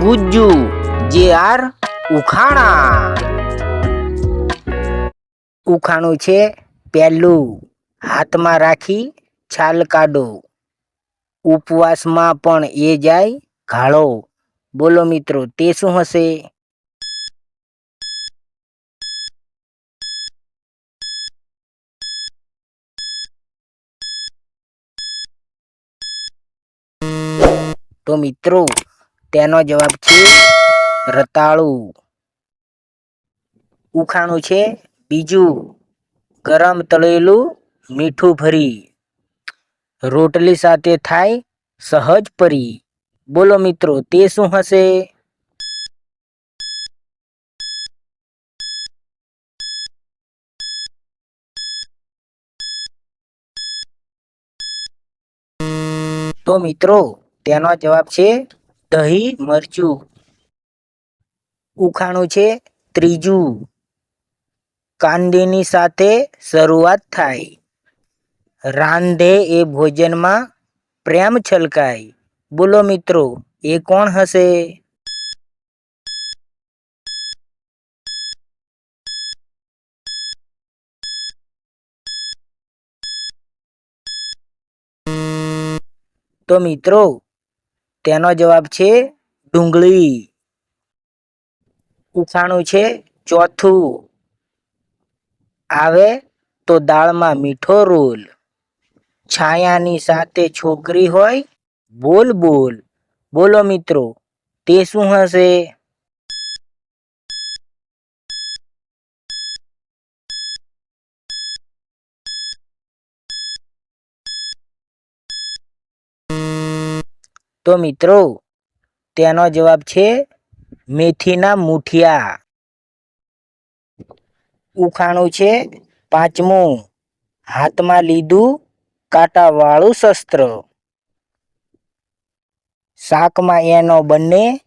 ગુજ્જુ, જે આર ઉખાણા. ઉખાણું છે પહેલું. હાથમાં રાખી છાલ કાઢો. ઉપવાસમાં પણ એ જાય ઘાળો. બોલો મિત્રો, તે શું હશે? તો મિત્રો તેનો જવાબ છે રતાળું. ઉખાણું છે બીજું ગરમ તળેલું મીઠું ભરી. રોટલી સાથે થાય સહજ પરી. બોલો મિત્રો, તે શું હશે? તો મિત્રો, તેનો જવાબ છે દહીં, મરચું. ઉખાણું છે ત્રીજું. કાંદીની સાથે શરૂઆત થાય. રાંધે એ ભોજનમાં પ્રેમ છલકાય. બોલો મિત્રો, એ કોણ હશે? તો મિત્રો તેનો જવાબ છે ડુંગળી. ઉખાણું છે ચોથું. આવે તો દાળમાં મીઠો રોલ. છાયાની સાથે છોકરી હોય, બોલ બોલ. બોલો મિત્રો, તે શું હશે? તો મિત્રો, તેનો જવાબ છે મેથીના મુઠિયા. ઉખાણું છે પાંચમું. હાથમાં લીધું કાંટાવાળું શસ્ત્ર. શાકમાં એનો બંને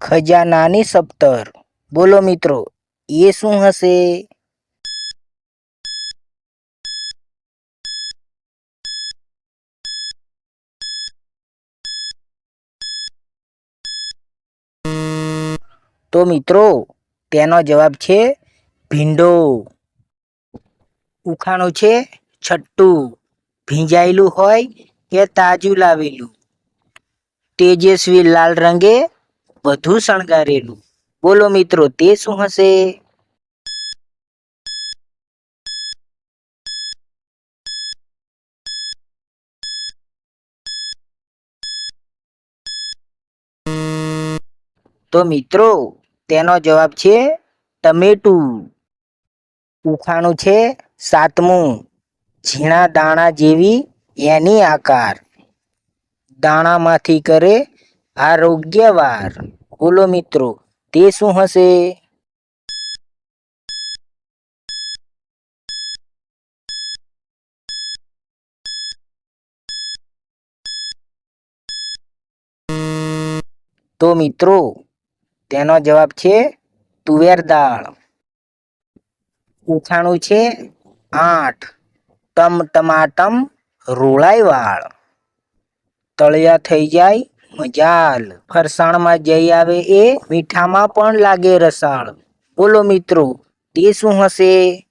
ખજાનાની સપ્તર. બોલો મિત્રો, એ શું હશે? તો મિત્રો, તેનો જવાબ છે ભીંડો. ઉખાણું છે છઠ્ઠું ભીંજાયેલું હોય કે તાજું લાવેલું? તેજસ્વી લાલ રંગે બધું શણગારેલું. બોલો મિત્રો, તે શું હશે? તો મિત્રો, તેનો જવાબ છે ટમેટું. ઉખાણું છે સાતમું. ઝીણા દાણા જેવી એની આકાર. દાણામાંથી કરે આરોગ્ય વાર બોલો મિત્રો, તે શું હશે? તો મિત્રો તેનો જવાબ છે તુવેર દાળ. ઉખાણું છે આઠ, ટમ ટમાટમ રોળાઈ વાળ. તળિયા થઈ જાય મજાલ. ફરસાણમાં જઈ આવે એ મીઠામાં પણ લાગે રસાળ. બોલો મિત્રો, તે શું હશે?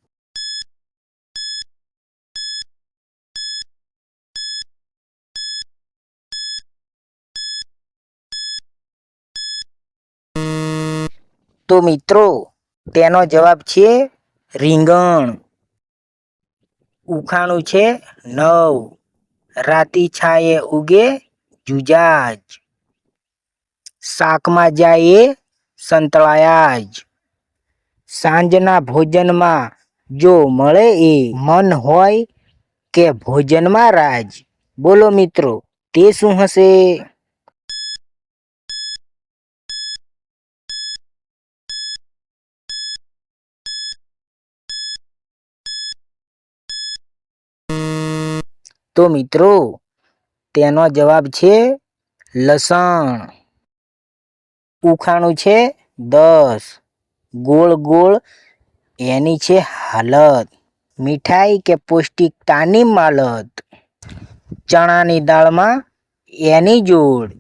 તો મિત્રો, તેનો જવાબ છે રીંગણ. ઉખાણું છે નવ. રાતી છાંયે ઉગે જુજાજ. શાકમાં જાય સંતળાયા જ સાંજના ભોજનમાં જો મળે એ મન હોય કે ભોજનમાં રાજ. બોલો મિત્રો, તે શું હશે? તો મિત્રો, તેનો જવાબ છે લસણ. ઉખાણું છે દસ. ગોળ ગોળ, એની છે હાલત. મીઠાઈ કે પૌષ્ટિકતાની માલત. ચણાની દાળમાં એની જોડ.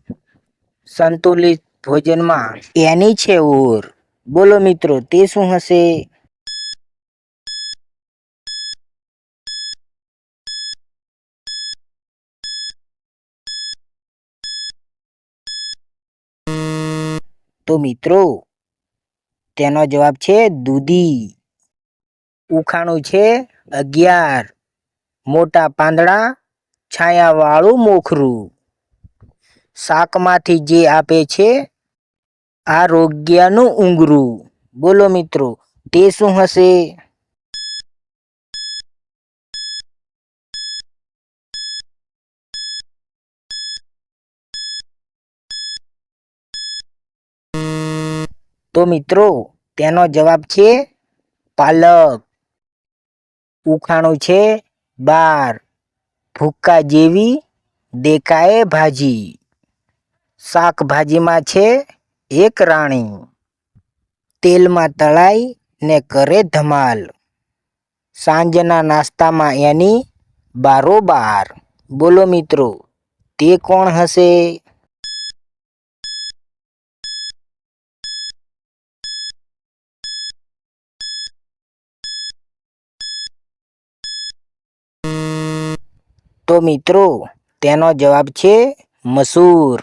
સંતુલિત ભોજનમાં એની છે ઓર. બોલો મિત્રો, તે શું હશે? તો મિત્રો, તેનો જવાબ છે દૂધી. ઉખાણું છે અગિયાર. મોટા પાંદડા, છાયાવાળું મોખરું. શાકમાંથી જે આપે છે આરોગ્યનું ઊંઘરું. બોલો મિત્રો, તે શું હશે? તો મિત્રો, તેનો જવાબ છે પાલક. ઉખાણું છે બાર. ભૂક્કા જેવી દેખાય ભાજી. શાકભાજીમાં છે એક રાણી. તેલમાં તળાઈ ને કરે ધમાલ. સાંજના નાસ્તામાં એની બારોબાર. બોલો મિત્રો, તે કોણ હશે? તો મિત્રો તેનો જવાબ છે મસૂર.